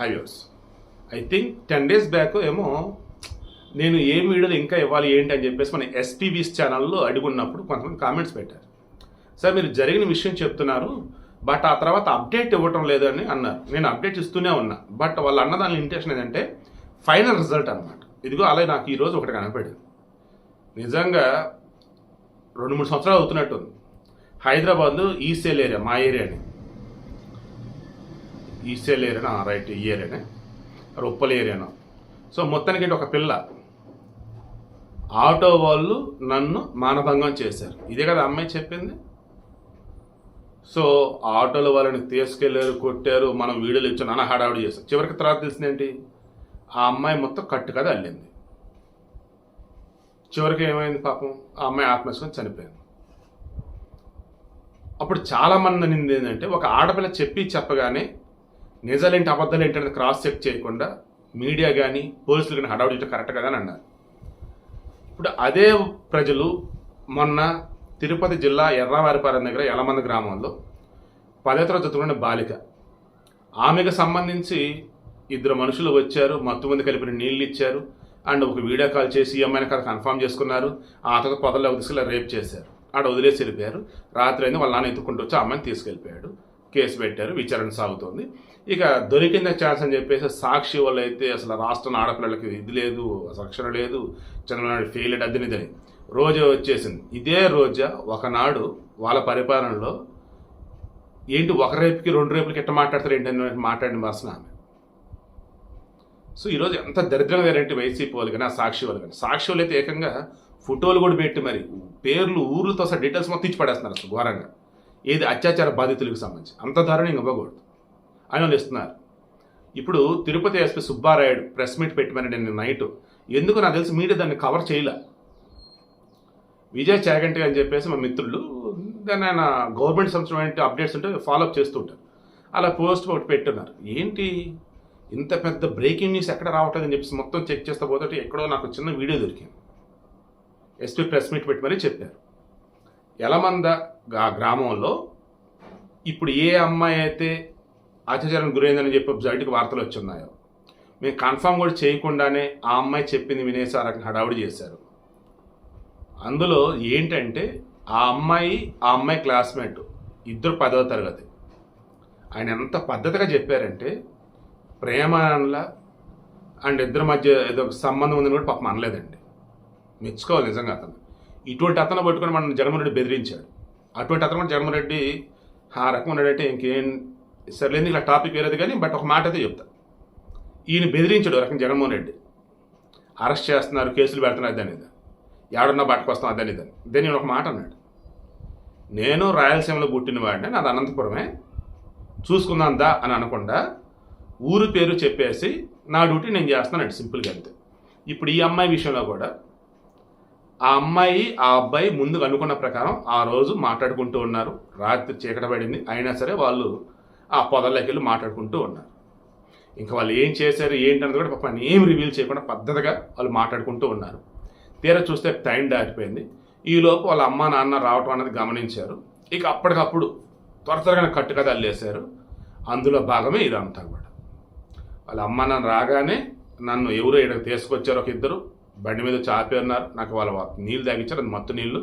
Highways I think ten days back ఏమో నేను ఏ వీడియోలు ఇంకా ఇవ్వాలి ఏంటి అని చెప్పేసి మన ఎస్పీవీస్ ఛానల్లో అడుగున్నప్పుడు కొంతమంది కామెంట్స్ పెట్టారు. సార్ మీరు జరిగిన విషయం చెప్తున్నారు బట్ ఆ తర్వాత అప్డేట్ ఇవ్వటం లేదు అని అన్నారు. నేను అప్డేట్ ఇస్తూనే ఉన్నా. బట్ వాళ్ళు అన్న దాని ఇంటెన్షన్ ఏంటంటే ఫైనల్ రిజల్ట్ అనమాట ఇదిగో అలాగే నాకు ఈరోజు ఒకటి కనపడింది. నిజంగా రెండు మూడు సంవత్సరాలు అవుతున్నట్టుంది. హైదరాబాద్ ఈసెల్ ఏరియా మా ఏరియాని. ఈసెల్ ఏరియానా రైట్ ఈ ఏరియానే రొప్పల ఏరియానా సో మొత్తానికి ఏంటి ఒక పిల్ల? ఆటో వాళ్ళు నన్ను మానభంగం చేశారు. ఇదే కదా అమ్మాయి చెప్పింది? సో ఆటోల వాళ్ళని తీసుకెళ్ళారు కొట్టారు మనం వీడియోలు ఇచ్చాను అన్న హడావుడి చేశాం చివరికి తర్వాత తెలిసింది ఏంటి? ఆ అమ్మాయి మొత్తం కట్టు కదా అల్లింది. చివరికి ఏమైంది పాపం? ఆ అమ్మాయి ఆత్మహత్య చనిపోయింది. అప్పుడు చాలా మంది అనింది ఏంటంటే ఒక ఆడపిల్ల చెప్పి చెప్పగానే నిజాలేంటి అబద్ధాలు ఏంటి అనేది క్రాస్ చెక్ చేయకుండా మీడియా కానీ పోలీసులు కానీ హడావుడి చేయడం కరెక్ట్ కదా అని అన్నారు. ఇప్పుడు అదే ప్రజలు మొన్న తిరుపతి జిల్లా ఎర్రవారిపాలెం దగ్గర ఎలమంది గ్రామంలో పదో తరగతి చదువుకున్న బాలిక. ఆమెకు సంబంధించి ఇద్దరు మనుషులు వచ్చారు మత్తు మంది కలిపిన నీళ్ళు ఇచ్చారు అండ్ ఒక వీడియో కాల్ చేసి ఈ అమ్మాయిని కదా కన్ఫామ్ చేసుకున్నారు. ఆ తర్వాత పొదల్లో తీసుకెళ్ళి రేప్ చేశారు. ఆడ వదిలేసి వెళ్ళిపోయారు. రాత్రి అయింది వాళ్ళ నాన్న ఎత్తుకుంటూ వచ్చి ఆ అమ్మాయిని తీసుకెళ్ళిపోయాడు. కేసు పెట్టారు విచారణ సాగుతోంది. ఇక దొరికిన ఛాన్స్ అని చెప్పేసి సాక్షి వాళ్ళు అయితే అసలు రాష్ట్రం ఆడపిల్లలకి ఇది లేదు రక్షణ లేదు చంద్రబాబు ఫెయిల్ అద్దని ఇదని రోజా వచ్చేసింది. ఇదే రోజా ఒకనాడు వాళ్ళ పరిపాలనలో ఏంటి ఒక రేపుకి రెండు రేపులకి ఎట్ట మాట్లాడతారు ఏంటి మాట్లాడిన పర్సన్ ఆమె. సో ఈరోజు ఎంత దరిద్రంగా గారంటే వైసీపీ వాళ్ళు కానీ ఆ సాక్షి వాళ్ళు కానీ. సాక్షి వాళ్ళు అయితే ఏకంగా ఫోటోలు కూడా పెట్టి మరి పేర్లు ఊర్లతో సహా డీటెయిల్స్ మొత్తం ఇచ్చి పడేస్తున్నారు అసలు ఘోరంగా. ఏది అత్యాచార బాధితులకు సంబంధించి. అంత దారుణం ఇవ్వకూడదు. అని వాళ్ళు ఇస్తున్నారు. ఇప్పుడు Tirupati SP Subbarayudu press meet పెట్టమని నేను నైట్ ఎందుకు నాకు తెలిసి మీడియా దాన్ని కవర్ చేయలే. విజయ్ చాగంటి అని చెప్పేసి మా మిత్రులు దాన్ని ఆయన గవర్నమెంట్ సంబంధించిన అప్డేట్స్ ఉంటే ఫాలోఅప్ చేస్తుంటారు అలా పోస్ట్ ఒకటి పెట్టున్నారు. ఏంటి? ఇంత పెద్ద బ్రేకింగ్ న్యూస్ ఎక్కడ రావట్లేదు అని చెప్పేసి మొత్తం చెక్ చేస్తే పోతే ఎక్కడో నాకు చిన్న వీడియో దొరికింది. ఎస్పీ ప్రెస్ మీట్ పెట్టి మరీ చెప్పారు. ఎలమంద ఆ గ్రామంలో ఇప్పుడు ఏ అమ్మాయి అయితే అత్యాచారానికి గురైందని చెప్పి బయటకు వార్తలు వచ్చున్నాయో మేము కన్ఫర్మ్ కూడా చేయకుండానే ఆ అమ్మాయి చెప్పింది వినేసి ఆ రకంగా హడావుడి చేశారు. అందులో ఏంటంటే ఆ అమ్మాయి ఆ అమ్మాయి క్లాస్మేట్ ఇద్దరు పదవ తరగతి. ఆయన ఎంత పద్ధతిగా చెప్పారంటే ప్రేమ అనలా అండ్ ఇద్దరి మధ్య ఏదో ఒక సంబంధం ఉందని కూడా పాపం అనలేదండి. మెచ్చుకోవాలి నిజంగా అతను ఇటువంటి అతను పట్టుకొని మనం జగన్మోహన్ రెడ్డి బెదిరించాడు. అటువంటి అతను కూడా జగన్మోహన్ రెడ్డి ఆ రకం ఉన్నాడంటే ఇంకేం సర్లేదు ఇలా టాపిక్ వేరేది కానీ బట్ ఒక మాట అయితే చెప్తా. ఈయన బెదిరించాడు రకం జగన్మోహన్ రెడ్డి. అరెస్ట్ చేస్తున్నారు కేసులు పెడుతున్నారు దాని ఇది ఎవడన్నా పట్టుకొస్తాం అదని ఇదని దాన్ని నేను ఒక మాట అన్నాడు. నేను రాయలసీమలో పుట్టిన వాడిని నాది అనంతపురమే. చూసుకుందాం దా అని అనకుండా ఊరు పేరు చెప్పేసి నా డ్యూటీ నేను చేస్తానండి సింపుల్గా అంతే. ఇప్పుడు ఈ అమ్మాయి విషయంలో కూడా ఆ అమ్మాయి ఆ అబ్బాయి ముందుకు అనుకున్న ప్రకారం ఆ రోజు మాట్లాడుకుంటూ ఉన్నారు. రాత్రి చీకట పడింది. అయినా సరే వాళ్ళు ఆ పొదల్లోకి వెళ్ళి మాట్లాడుకుంటూ ఉన్నారు. ఇంకా వాళ్ళు ఏం చేశారు ఏంటన్నది కూడా పాపం ఏం రివీల్ చేయకుండా పద్ధతిగా వాళ్ళు మాట్లాడుకుంటూ ఉన్నారు. తీరా చూస్తే టైం దాటిపోయింది. ఈలోపు వాళ్ళ అమ్మ నాన్న రావటం అన్నది గమనించారు. ఇక అప్పటికప్పుడు త్వర త్వరగా కట్టు కథ అల్లేశారు అందులో భాగమే ఇదంతా కూడా వాళ్ళ అమ్మ నాన్న రాగానే నన్ను ఎవరు ఇక్కడ తీసుకొచ్చారు ఒక ఇద్దరు. బండి మీద చాపి ఉన్నారు నాకు వాళ్ళ నీళ్ళు తాగించారు. అది మత్తు నీళ్ళు.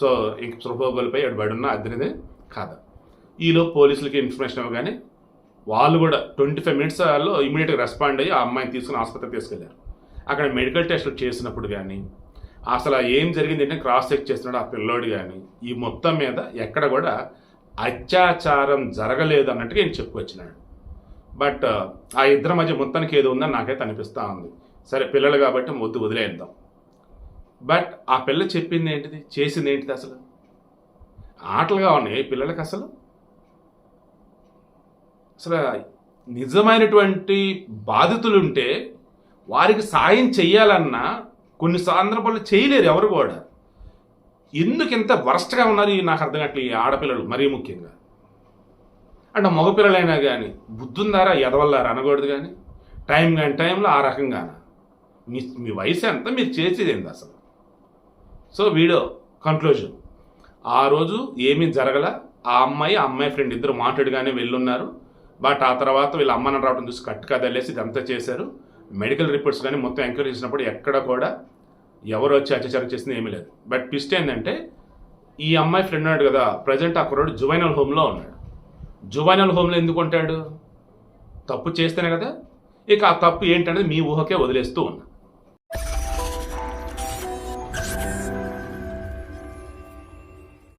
సో ఇంక సురభోగోలిపై ఇక్కడ బడి ఉన్న అద్దరిదే కాదు. ఈలో పోలీసులకి ఇన్ఫర్మేషన్ ఇవ్వగానే వాళ్ళు కూడా ట్వంటీ ఫైవ్ మినిట్స్ వాళ్ళు ఇమీడియట్గా రెస్పాండ్ అయ్యి ఆ అమ్మాయిని తీసుకుని ఆసుపత్రికి తీసుకెళ్ళారు. అక్కడ మెడికల్ టెస్టులు చేసినప్పుడు కానీ అసలు ఏం జరిగింది అంటే క్రాస్ చెక్ చేస్తున్నాడు ఆ పిల్లోడు కానీ ఈ మొత్తం మీద ఎక్కడ కూడా అత్యాచారం జరగలేదు అన్నట్టుగా నేను చెప్పుకొచ్చినాడు. బట్ ఆ ఇద్దరి మధ్య మొత్తానికి ఏదో ఉందని నాకైతే అనిపిస్తూ ఉంది. సరే పిల్లలు కాబట్టి ముద్దు వదిలేద్దాం. బట్ ఆ పిల్ల చెప్పింది ఏంటిది? చేసింది ఏంటిది అసలు? ఆటలుగా ఉన్నాయి పిల్లలకి అసలు? అసలు నిజమైనటువంటి బాధితులుంటే వారికి సాయం చెయ్యాలన్నా కొన్ని సందర్భాల్లో చేయలేరు ఎవరు కూడా. ఎందుకు ఇంత వరస్ట్గా ఉన్నారు నాకు అర్థం కావట్లేదు ఈ ఆడపిల్లలు మరీ ముఖ్యంగా. అంటే మగపిల్లలైనా కానీ బుద్ధుందారా? ఎదవల్లారా? అనకూడదు కానీ టైం కానీ టైంలో ఆ రకంగానా? మీ మీ వయసు ఎంత? మీరు చేసేది ఏంది అసలు? సో వీడియో కంక్లూజన్ ఆ రోజు ఏమీ జరగల. ఆ అమ్మాయి ఆ అమ్మాయి ఫ్రెండ్ ఇద్దరు మాట్లాడుగానే వెళ్ళున్నారు. బట్ ఆ తర్వాత వీళ్ళ అమ్మని రావడం చూసి కట్టుగా తల్లేసి ఇదంతా చేశారు. మెడికల్ రిపోర్ట్స్ కానీ మొత్తం ఎంక్వైరీ చేసినప్పుడు ఎక్కడ కూడా ఎవరు వచ్చి అత్యాచారం చేసింది ఏమీ లేదు. బట్ ట్విస్ట్ ఏంటంటే ఈ అమ్మాయి ఫ్రెండ్ ఉన్నాడు కదా ప్రజెంట్ ఆ కుర్రాడు జువైనల్ హోమ్లో ఉన్నాడు. జువైనల్ హోమ్లో ఎందుకు ఉంటాడు? తప్పు చేస్తేనే కదా. ఇక ఆ తప్పు ఏంటనేది మీ ఊహకే వదిలేస్తూ ఉన్నా.